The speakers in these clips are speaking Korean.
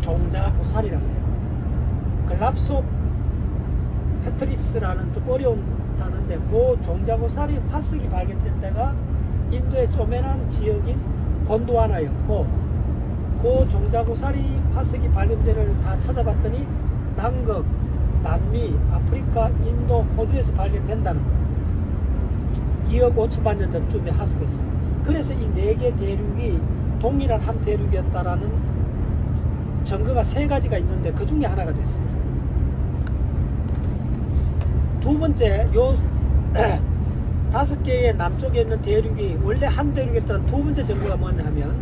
종자고살이라고 해요. 글랍소 페트리스라는 좀 어려운 단어인데 그 종자고살이 화석이 발견된 데가 인도의 쪼매난 지역인 곤도와나였고 그 종자고살이 화석이 발견된 데를 다 찾아봤더니 남극, 남미, 아프리카, 인도, 호주에서 발견된다는 거예요. 2억 5천만 년 전쯤에 화석에서. 그래서 이 네 개 대륙이 동일한 한 대륙이었다라는 증거가 세 가지가 있는데 그 중에 하나가 됐어요. 두 번째, 요 다섯 개의 남쪽에 있는 대륙이 원래 한 대륙이었다는 두 번째 증거가 뭐냐 하면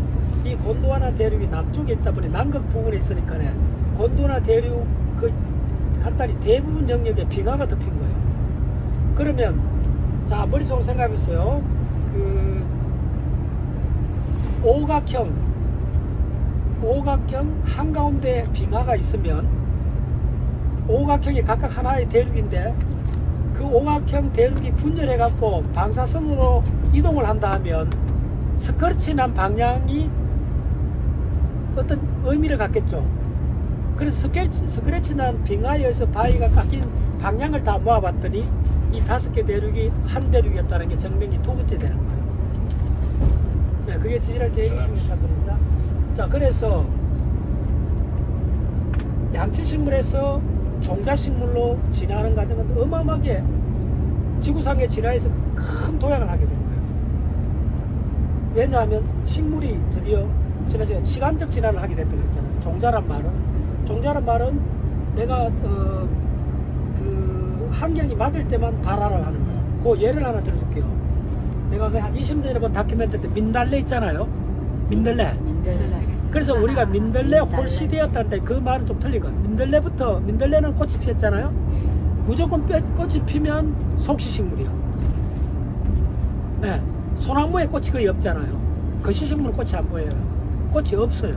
이 곤도와나 대륙이 남쪽에 있다 보니 남극 부근에 있으니까 곤도와나 대륙 그 간단히 대부분 영역에 빙하가 덮인 거예요. 그러면 자 머릿속으로 생각해보세요. 그 오각형 오각형 한가운데 빙하가 있으면 오각형이 각각 하나의 대륙인데 그 오각형 대륙이 분열해 갖고 방사선으로 이동을 한다 하면 스커치 난 방향이 어떤 의미를 갖겠죠. 그래서 스케치, 스크래치 난 빙하에서 바위가 깎인 방향을 다 모아봤더니 이 다섯 개 대륙이 한 대륙이었다는 게 증명이 두 번째 되는 거예요. 네, 그게 지질할 대륙 중의 사건입니다. 자, 그래서 양치식물에서 종자식물로 진화하는 과정은 어마어마하게 지구상의 진화에서 큰 도약을 하게 된 거예요. 왜냐하면 식물이 드디어 시간적 진화를 하게 됐다고 했잖아요. 종자란 말은 종자란 말은 내가 어, 그 환경이 맞을 때만 발화를 하는 거예요. 그 예를 하나 들어줄게요. 내가 그한 20년 전에 본 다큐멘터리 때 민달래 있잖아요. 민들레. 그래서 우리가 민들레 홀시되었다는 데 그 말은 좀 틀린 거예요. 민들레부터 민들레는 꽃이 피었잖아요. 무조건 뼈- 꽃이 피면 속시식물이요. 네, 소나무에 꽃이 거의 없잖아요. 거시식물은 꽃이 안 보여요. 꽃이 없어요.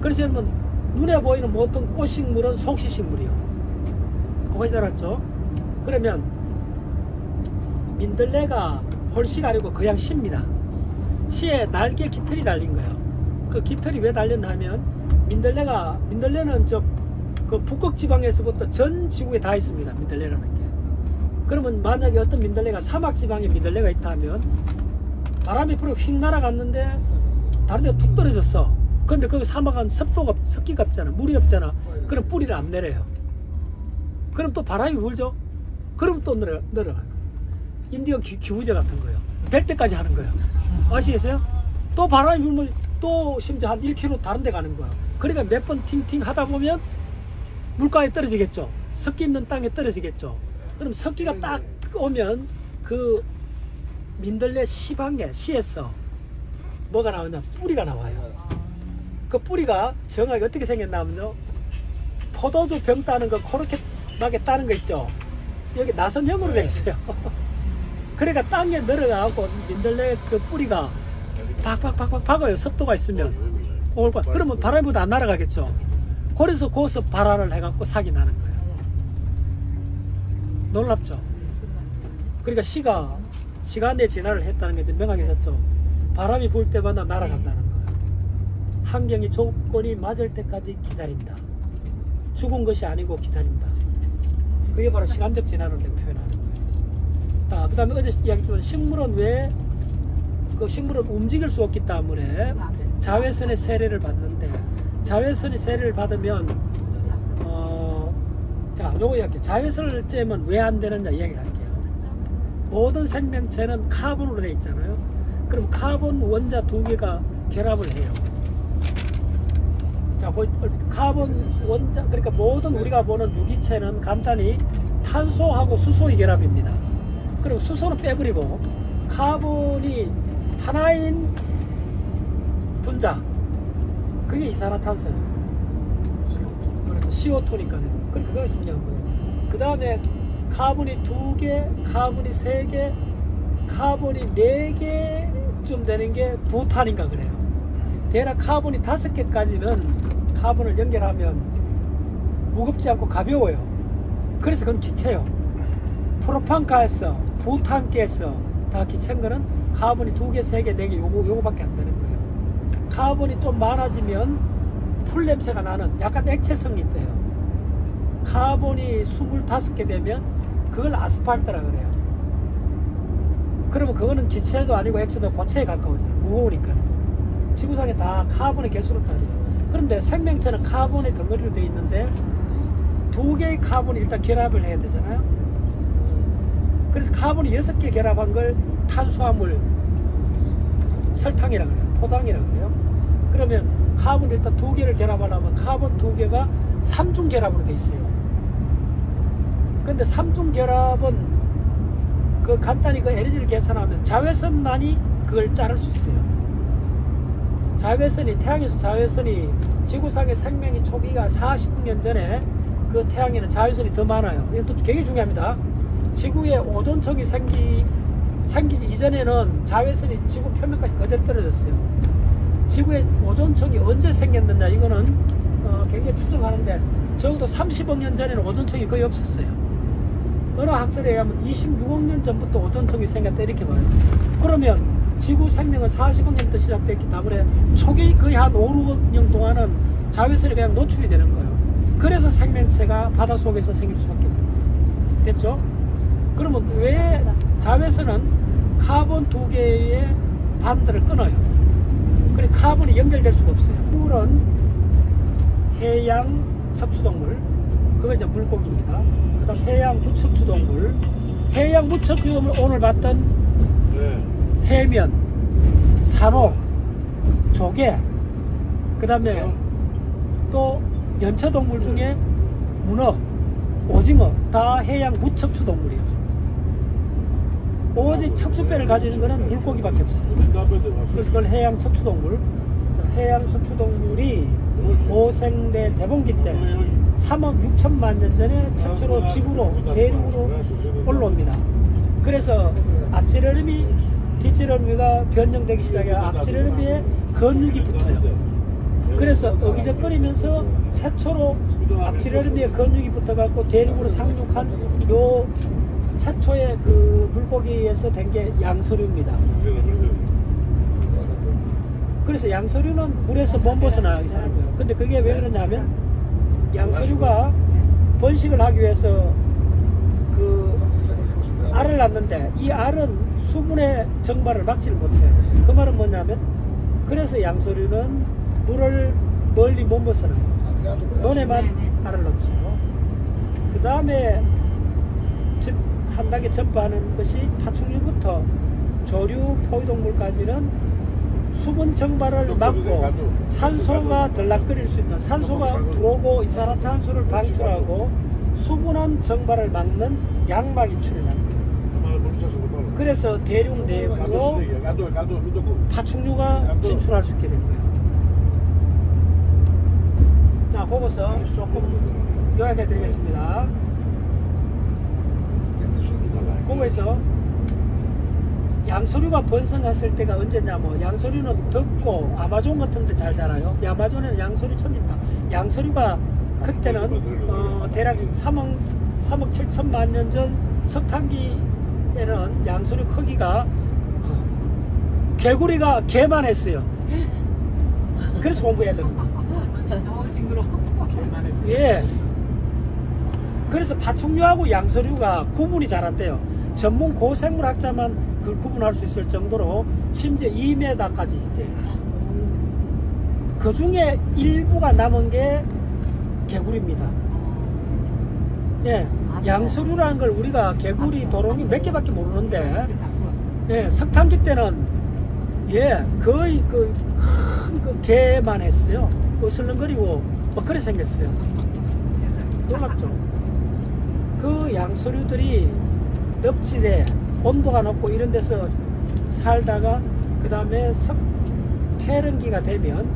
그래서 여러분 눈에 보이는 모든 꽃식물은 속시식물이요. 거기서 알았죠? 그러면 민들레가 홀씨가 아니고 그냥 씨입니다. 씨에 날개 깃털이 달린 거예요. 그 깃털이 왜 달렸나 하면 민들레가 민들레는 저그 북극 지방에서부터 전 지구에 다 있습니다. 민들레라는 게. 그러면 만약에 어떤 민들레가 사막 지방에 민들레가 있다 하면 바람이 불어 휙 날아갔는데 다른 데가 툭 떨어졌어. 근데 거기 사막은 습도가 없- 습기가 없잖아. 물이 없잖아. 그럼 뿌리를 안 내려요. 그럼 또 바람이 불죠. 그럼 또 내려가요. 인디언 기, 기후제 같은 거예요. 될 때까지 하는 거예요. 아시겠어요? 또 바람이 불면 또 심지어 한 1km 다른 데 가는 거야. 그러니까 몇 번 팅팅 하다 보면 물가에 떨어지겠죠. 습기 있는 땅에 떨어지겠죠. 그럼 습기가 딱 오면 그 민들레 시방에 시에서 뭐가 나오냐 뿌리가 나와요. 그 뿌리가 정확히 어떻게 생겼냐면요. 포도주 병 따는 거 그렇게 막에 따는 거 있죠. 여기 나선형으로 돼 있어요. 그러니까 땅에 늘어가고 민들레 그 뿌리가 박박박박 박아요. 습도가 있으면. 올 거. 그러면 바람보다 안 날아가겠죠. 그래서 거기서 발화를 해갖고 사기 나는 거예요. 놀랍죠. 그러니까 시가 시간의 진화를 했다는 게 이제 명확해졌죠. 바람이 불 때마다 날아간다는 거예요. 환경이 조건이 맞을 때까지 기다린다. 죽은 것이 아니고 기다린다. 그게 바로 시간적 진화를 내가 표현하는 거예요. 아, 그 다음에 어제 이야기했지만 식물은 왜, 그 식물은 움직일 수 없기 때문에 자외선의 세례를 받는데, 자외선의 세례를 받으면, 어, 자, 요거 이야기. 자외선을 쬐면 왜 안 되느냐 이야기 할게요. 모든 생명체는 카본으로 되어 있잖아요. 그럼 카본 원자 두 개가 결합을 해요. 자, 보- 카본 원자 그러니까 모든 우리가 보는 유기체는 간단히 탄소하고 수소의 결합입니다. 그리고 수소는 빼버리고 카본이 하나인 분자 그게 이산화탄소예요. 그래서 CO2니까요. 그러니까 그게 중요한 거예요. 그 다음에 카본이 두 개, 카본이 세 개, 카본이 네 개쯤 되는 게 부탄인가 그래요. 대략 카본이 다섯 개까지는 카본을 연결하면 무겁지 않고 가벼워요. 그래서 그건 기체요. 프로판가스, 부탄가스 다 기체인 거는 카본이 두 개, 세 개, 네 개, 요거, 요거밖에 안 되는 거예요. 카본이 좀 많아지면 풀 냄새가 나는 약간 액체성이 있대요. 카본이 25개 되면 그걸 아스팔트라 그래요. 그러면 그거는 기체도 아니고 액체도 고체에 가까워져요. 무거우니까. 지구상에 다 카본의 개수로 따져요. 그런데 생명체는 카본의 덩어리로 되어 있는데 두 개의 카본이 일단 결합을 해야 되잖아요. 그래서 카본이 여섯 개 결합한 걸 탄수화물, 설탕이라고 그래요. 포당이라고 그래요. 그러면 카본 일단 두 개를 결합하려면 카본 두 개가 삼중 결합으로 돼 있어요. 근데 삼중 결합은 그 간단히 그 에너지를 계산하면 자외선만이 그걸 자를 수 있어요. 자외선이 태양에서 자외선이 지구상의 생명의 초기가 40년 전에 그 태양에는 자외선이 더 많아요. 또 굉장히 중요합니다. 지구에 오존층이 생기 생기기 이전에는 자외선이 지구 표면까지 그대로 떨어졌어요. 지구에 오존층이 언제 생겼느냐 이거는 어, 굉장히 추정하는데 적어도 30억 년 전에는 오존층이 거의 없었어요. 어느 학설에 의하면 26억 년 전부터 오존층이 생겼다 이렇게 봐요. 그러면 지구 생명은 40억 년부터 시작됐기 때문에 초기 거의 한 5, 6억 년 동안은 자외선에 그냥 노출이 되는 거예요. 그래서 생명체가 바다 속에서 생길 수밖에 없어요. 됐죠? 그러면 왜 자외선은 카본 두 개의 반들을 끊어요? 그래 카본이 연결될 수가 없어요. 물은 해양 척추동물, 그거 이제 물고기입니다. 그다음 해양 무척추동물, 해양 무척추동물 오늘 봤던 네. 해면, 산호, 조개, 그다음에 또 연체동물 중에 문어, 오징어 다 해양 무척추 동물이에요. 오직 척추뼈를 가지는 것은 물고기밖에 없어요. 그래서 그걸 해양 척추 동물. 해양 척추 동물이 고생대 대봉기 때 3억 6천만 년 전에 최초로 지구로 대륙으로 올라옵니다. 그래서 앞지르름이 뒷지르름이가 변형되기 시작해 앞지르름에 근육이 붙어요. 그래서 어기적거리면서 최초로 앞지르름에 근육이 붙어갖고 대륙으로 상륙한 요 최초의 그 물고기에서 된 게 양서류입니다. 그래서 양서류는 물에서 못 벗어나기 사는 거예요. 근데 그게 왜 그러냐면 양서류가 번식을 하기 위해서 그 알을 낳는데 이 알은 수분의 정발을 막지를 못해요. 그 말은 뭐냐면 그래서 양서류는 물을 멀리 못 벗어나요. 논에만 알을 넣죠. 그 다음에 한 단계 점프하는 것이 파충류부터 조류 포유동물까지는 수분 정발을 막고 산소가 들락거릴 수 있는 산소가 들어오고 이산화탄소를 방출하고 수분원 정발을 막는 양막이 출현합니다. 그래서 대륙 내부로 파충류가 진출할 수 있게 된 거예요. 자, 그것서 조금 요약해 드리겠습니다. 그거에서 양서류가 번성했을 때가 언제냐면 양서류는 덥고 아마존 같은 데 잘 자라요. 이 아마존에는 양서류 천입니다. 양서류가 그때는 어, 대략 3억, 3억 7천만 년 전 석탄기에는 양서류 크기가 개구리가 개만 했어요. 그래서 공부해야 됩니다. 너무 징그러. 예. 그래서 파충류하고 양서류가 구분이 잘 안 돼요. 전문 고생물학자만 그걸 구분할 수 있을 정도로 심지어 2m까지 돼요. 그 중에 일부가 남은 게 개구리입니다. 예. 양서류라는 걸 우리가 개구리, 도롱이 몇 개밖에 모르는데, 자꾸 왔어. 예, 석탄기 때는, 예, 거의 그, 큰그 개만 했어요. 어슬렁거리고, 뭐, 그래 생겼어요. 놀랍죠? 그 양서류들이 늪지대, 온도가 높고 이런 데서 살다가, 그 다음에 석, 폐렴기가 되면,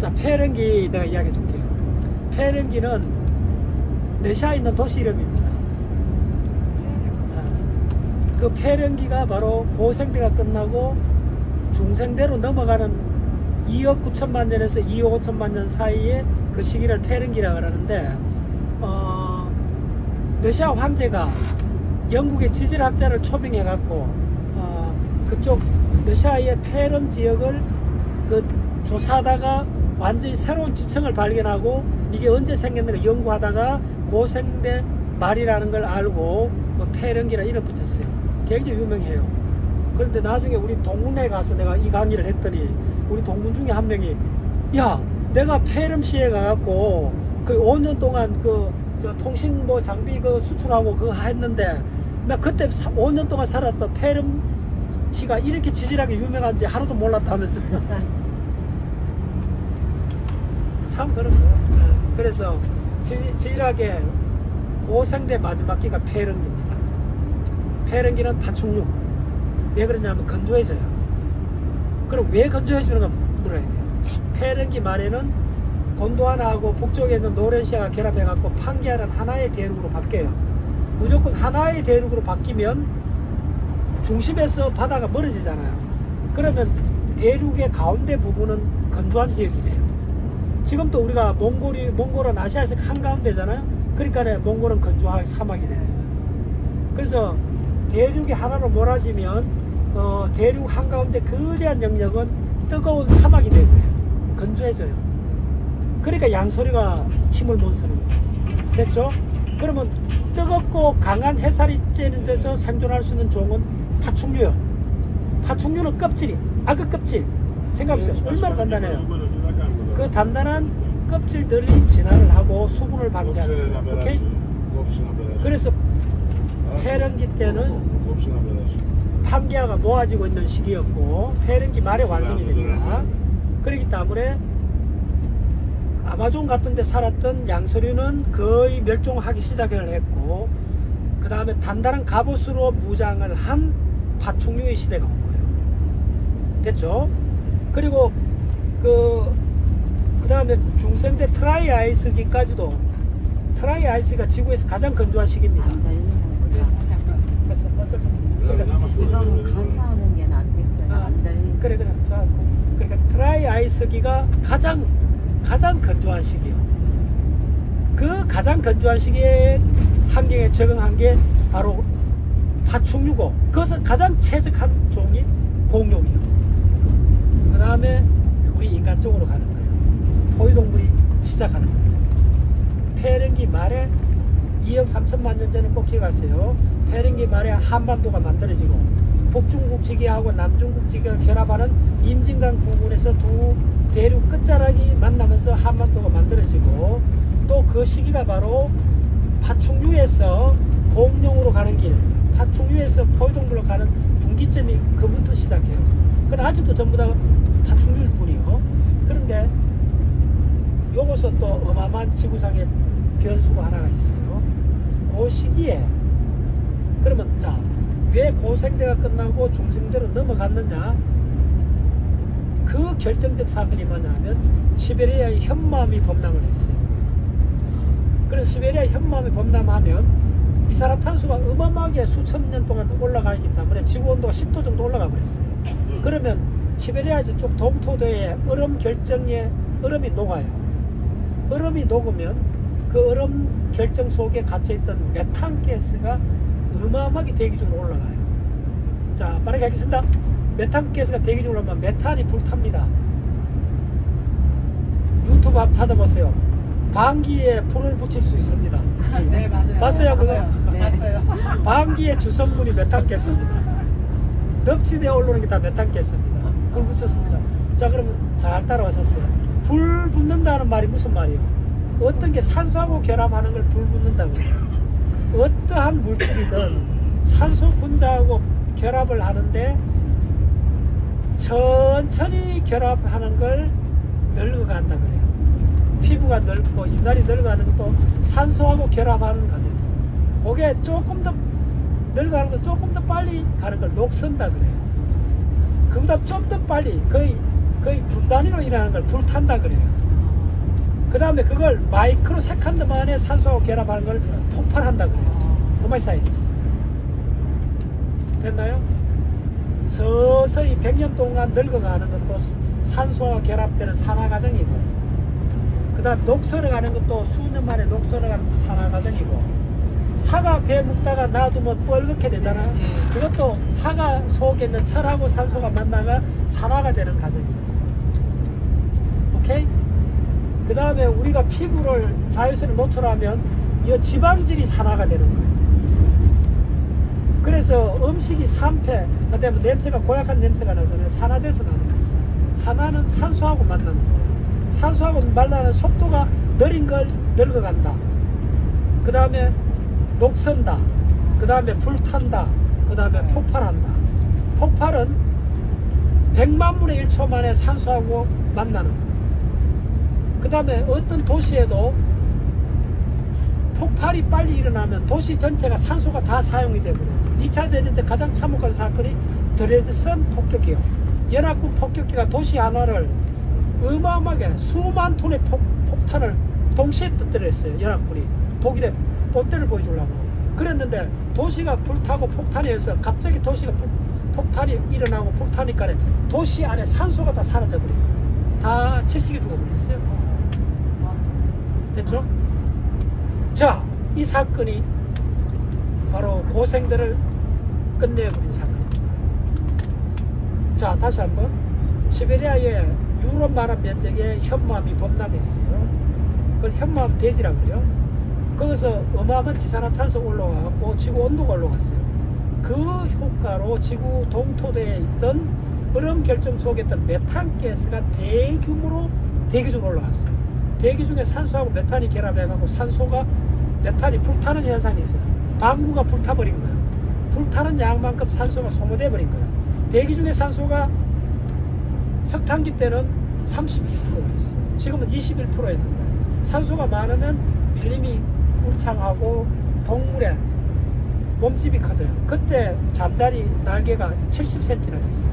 자, 폐렴기 내가 이야기해 줄게요. 폐렴기는 러시아에 있는 도시 이름입니다. 아, 그 폐렴기가 바로 고생대가 끝나고 중생대로 넘어가는 2억 9천만 년에서 2억 5천만 년 사이에 그 시기를 폐렴기라 그러는데 어, 러시아 황제가 영국의 지질학자를 초빙해 갖고 어, 그쪽 러시아의 폐렴 지역을 그 조사하다가 완전히 새로운 지층을 발견하고 이게 언제 생겼는가 연구하다가 고생대 말이라는 걸 알고 뭐 폐렴기라 이름 붙였어요. 굉장히 유명해요. 그런데 나중에 우리 동문회 가서 내가 이 강의를 했더니 우리 동문 중에 한 명이 야 내가 폐렴시에 가갖고 그 5년 동안 그 저 통신 뭐 장비 그 수출하고 그거 했는데 나 그때 사- 5년 동안 살았던 폐렴시가 이렇게 지질하게 유명한지 하나도 몰랐다면서 참 그런 거예요. 네. 그래서 지, 지질하게 오생대 마지막 기가 폐렴기입니다. 폐렴기는 파충류. 왜 그러냐면 건조해져요. 그럼 왜 건조해지는가 물어야 돼요. 폐렴기 말에는 곤도 하나하고 북쪽에 있는 노렌시아가 결합해갖고 판게아는 하나의 대륙으로 바뀌어요. 무조건 하나의 대륙으로 바뀌면 중심에서 바다가 멀어지잖아요. 그러면 대륙의 가운데 부분은 건조한 지역이 돼요. 지금도 우리가 몽골이 몽골은 아시아에서 한가운데잖아요. 그러니까 몽골은 건조한 사막이 돼요. 그래서 대륙이 하나로 몰아지면 어, 대륙 한가운데 거대한 영역은 뜨거운 사막이 되고요. 건조해져요. 그러니까 양소리가 힘을 못 쓰는 거예요. 됐죠? 그러면 뜨겁고 강한 해살이 쬐는 데서 생존할 수 있는 종은 파충류요. 파충류는 껍질이, 악어 껍질. 생각해보세요. 얼마나 단단해요. 그 단단한 껍질들이 진화를 하고 수분을 방지하는 거예요. 오케이? 그래서 폐렴기 때는 판기아가 모아지고 있는 시기였고 폐렴기 말에 완성이 됩니다. 그렇기 때문에 아마존 같은 데 살았던 양서류는 거의 멸종하기 시작을 했고 그 다음에 단단한 갑옷으로 무장을 한 파충류의 시대가 온 거예요. 됐죠? 그리고 그, 그 다음에 중생대 트라이 아이스기까지도 트라이 아이스가 지구에서 가장 건조한 시기입니다. 아, 안 달리는 그래 그래 자, 그러니까 트라이 아이스기가 가장 가장 건조한 시기요. 그 가장 건조한 시기에 환경에 적응한 게 바로 파충류고 그것은 가장 최적한 종이 공룡이요. 그 다음에 우리 인간 쪽으로 가는 거예요. 포유동물이 시작하는 거예요. 폐렴기 말에 2억 3천만 년 전에 꼭 기억하세요. 폐렴기 말에 한반도가 만들어지고 북중국지기하고 남중국지기가 결합하는 임진강 부근에서 두 대륙 끝자락이 만나면서 한반도가 만들어지고 또 그 시기가 바로 파충류에서 공룡으로 가는 길, 파충류에서 포유동물로 가는 분기점이 그부터 시작해요. 그건 아직도 전부 다 파충류일 뿐이요. 그런데 요것은 또 어마어마한 지구상의 변수가 하나가 있어요. 그 시기에 그러면 자, 왜 고생대가 끝나고 중생대로 넘어갔느냐? 그 결정적 사건이 뭐냐면 시베리아의 현마음이 범람을 했어요. 그래서 시베리아 현마음이 범람하면 이산화탄소가 어마어마하게 수천 년 동안 올라가 있기 때문에 지구 온도가 10도 정도 올라가 버렸어요. 그러면 시베리아 쪽 동토대에 얼음 결정에 얼음이 녹아요. 얼음이 녹으면 그 얼음 결정 속에 갇혀있던 메탄 가스가 어마어마하게 대기 중으로 올라가요. 자, 빠르게 하겠습니다. 메탄 가스가 대기 중으로 오면 메탄이 불탑니다. 유튜브 한번 찾아보세요. 방귀에 불을 붙일 수 있습니다. 네 맞아요. 봤어요, 그거? 네. 봤어요. 방귀의 주성분이 메탄 가스입니다. 넙지대에 올라오는 게 다 메탄 가스입니다. 불 붙였습니다. 자, 그러면 잘 따라오셨어요. 불 붙는다는 말이 무슨 말이에요? 어떤 게 산소하고 결합하는 걸 불 붙는다고요. 어떠한 물질이든 산소 분자하고 결합을 하는데 천천히 결합하는 걸 늙어간다 그래요. 피부가 넓고 인간이 늙어가는 것도 산소하고 결합하는 과정. 그게 조금 더 늙어가는 거 조금 더 빨리 가는 걸 녹선다 그래요. 그보다 좀 더 빨리 거의 거의 분단위로 일어나는 걸 불탄다 그래요. 그 다음에 그걸 마이크로 세컨드 만에 산소하고 결합하는 걸 폭발한다 그래요. 오마이 사이즈. 됐나요? 서서히 100년 동안 늙어가는 것도 산소와 결합되는 산화 과정이고 그 다음 녹슬어가는 것도 수년 만에 녹슬어가는 것도 산화 과정이고 사과 배 묵다가 놔두면 뻘겋게 되잖아 그것도 사과 속에 있는 철하고 산소가 만나가 산화가 되는 과정이에요 오케이? 그 다음에 우리가 피부를 자외선에 노출하면 이 지방질이 산화가 되는 거예요. 그래서 음식이 산패, 그다음에 냄새가 고약한 냄새가 나잖아요. 산화돼서 나는 거예요. 산화는 산소하고 만나는 거예요. 산소하고 만나는 속도가 느린 걸 늙어간다. 그 다음에 녹선다. 그 다음에 불탄다. 그 다음에 폭발한다. 폭발은 100만 분의 1초 만에 산소하고 만나는 거예요. 그 다음에 어떤 도시에도 폭발이 빨리 일어나면 도시 전체가 산소가 다 사용이 되거든요. 2차 대전 때 가장 참혹한 사건이 드레드선 폭격기요. 연합군 폭격기가 도시 하나를 어마어마하게 수만 톤의 폭, 폭탄을 동시에 터뜨렸어요. 연합군이 독일에 본때를 보여주려고. 그랬는데 도시가 불타고 폭탄이 해서 갑자기 도시가 폭, 폭탄이 일어나고 폭탄이니까 도시 안에 산소가 다 사라져버려요. 다 질식이 죽어버렸어요. 됐죠? 자, 이 사건이 바로 고생들을 끝내버린 사건입니다. 자, 다시 한번. 시베리아의 유럽만한 면적의 현무암이 범람했어요. 그걸 현무암 대지라고요. 거기서 어마어마한 이산화탄소 올라가고 지구 온도가 올라갔어요. 그 효과로 지구 동토대에 있던 얼음 결정 속에 있던 메탄 가스가 대규모로 대기 중으로 올라갔어요. 대기 중에 산소하고 메탄이 결합해가지고 산소가 메탄이 불타는 현상이 있어요. 방구가 불타버린 거예요. 불타는 양만큼 산소가 소모돼 버린 거예요. 대기 중에 산소가 석탄기 때는 32%였어요. 지금은 21%였는데 산소가 많으면 밀림이 울창하고 동물의 몸집이 커져요. 그때 잠자리 날개가 70cm나 됐어요.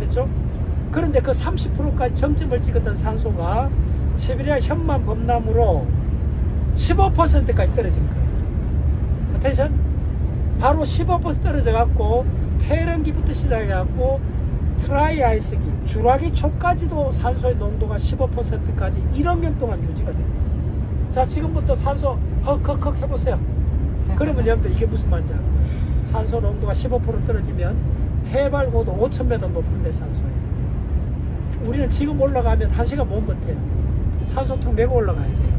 됐죠? 그런데 그 30%까지 정점을 찍었던 산소가 시베리아 현만 범람으로 15%까지 떨어진 거예요. 어텐션? 바로 15% 떨어져 갖고 폐렴기부터 시작해 갖고 트라이 아이스기, 주라기 초까지도 산소의 농도가 15%까지 1억 년 동안 유지가 됩니다. 자, 지금부터 산소 헉헉헉 해보세요. 그러면 여러분들 이게 무슨 말인지 알아요? 산소 농도가 15% 떨어지면 해발 고도 5,000m 높은 데 산소예요. 우리는 지금 올라가면 1시간 못 버텨요. 산소통 메고 올라가야 돼요.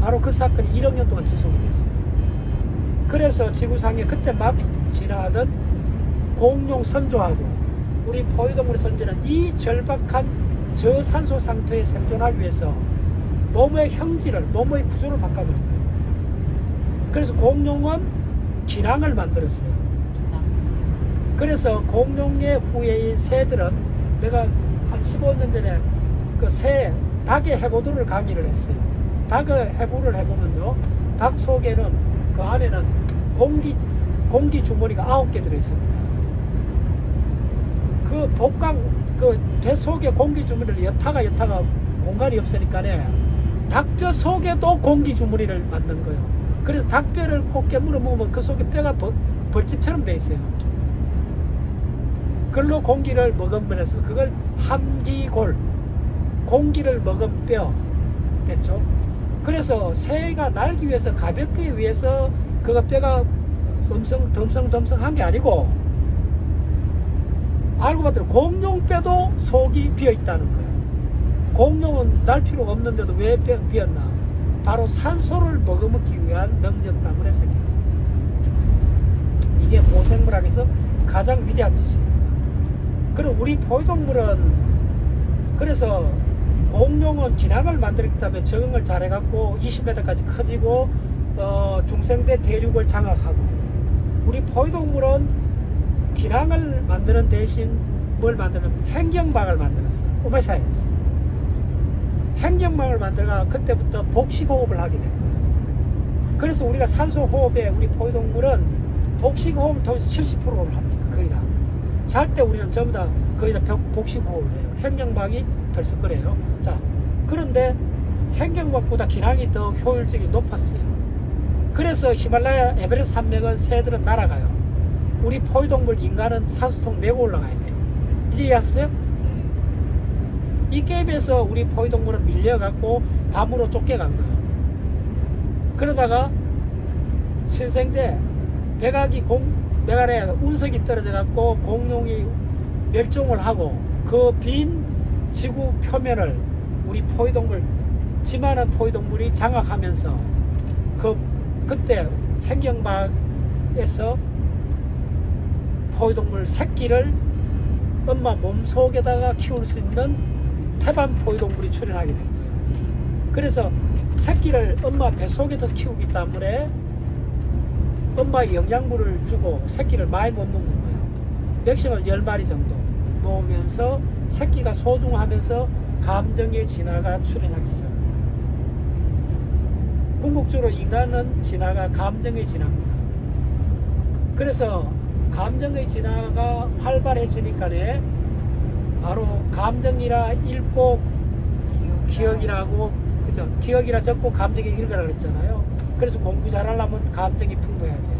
바로 그 사건이 1억 년 동안 지속이 됐어요. 그래서 지구상에 그때 막 지나가던 공룡 선조하고 우리 포유동물 선조는 이 절박한 저산소 상태에 생존하기 위해서 몸의 형질을, 몸의 구조를 바꿔버린 거예요. 그래서 공룡은 기랑을 만들었어요. 그래서 공룡의 후예인 새들은 내가 한 15년 전에 그 새, 닭의 해보도를 강의를 했어요. 닭의 해보를 해보면요. 닭 속에는 그 안에는 공기, 공기 주머니가 아홉 개 들어있습니다. 그 복강, 그배 속에 공기 주머니를 여타가 여타가 공간이 없으니까네. 닭뼈 속에도 공기 주머니를 만든 거예요. 그래서 닭뼈를 꼭 깨물어 먹으면 그 속에 뼈가 벌, 벌집처럼 돼 있어요. 그걸로 공기를 머금으면서 그걸 함기골 공기를 먹은 뼈 됐죠 그래서 새가 날기 위해서 가볍기 위해서 그거 뼈가 덤성 덤성 덤성한 게 아니고 알고 봤더니 공룡뼈도 속이 비어 있다는 거예요 공룡은 날 필요가 없는데도 왜뼈 비었나? 바로 산소를 머금기 위한 능력 때문에 생긴 이게 고생물학에서 가장 위대한 짓입니다. 그리고 우리 포유동물은 그래서 공룡은 기랑을 만들었기 때문에 적응을 잘해갖고 20m까지 커지고 어, 중생대 대륙을 장악하고 우리 포유동물은 기랑을 만드는 대신 뭘 만드는 행경막을 만들었어요 오메사이언스 행경막을 만들가 그때부터 복식호흡을 하게 된 거예요 그래서 우리가 산소 호흡에 우리 포유동물은 복식호흡을 통해서 70%를 합니다 거의 다 잘 때 우리는 전부 다 거의 다 벽- 복식호흡을 해요. 행경막이 덜썩거려요. 자, 그런데 행경막보다 기량이 더 효율적이 높았어요. 그래서 히말라야 에베레스트 산맥은 새들은 날아가요. 우리 포유동물 인간은 산소통 메고 올라가야 돼요. 이제 이해하셨어요? 이 게임에서 우리 포유동물은 밀려갖고 밤으로 쫓겨간 거예요. 그러다가 신생대 백악이 공, 백알에 운석이 떨어져갖고 공룡이 멸종을 하고 그 빈 지구 표면을 우리 포유동물 지만한 포유동물이 장악하면서 그 그때 행경막에서 포유동물 새끼를 엄마 몸 속에다가 키울 수 있는 태반 포유동물이 출현하게 된 거예요. 그래서 새끼를 엄마 뱃속에서 키우기 때문에 엄마의 영양분을 주고 새끼를 많이 못 먹는 거예요. 맥심을 10마리 정도 놓으면서 새끼가 소중하면서 감정의 진화가 출현하기 시작합니다. 궁극적으로 인간은 진화가 감정의 진화입니다. 그래서 감정의 진화가 활발해지니까네 바로 감정이라 읽고 기억이라고 그죠? 기억이라 적고 감정이 읽으라 그랬잖아요. 그래서 공부 잘하려면 감정이 풍부해야 돼.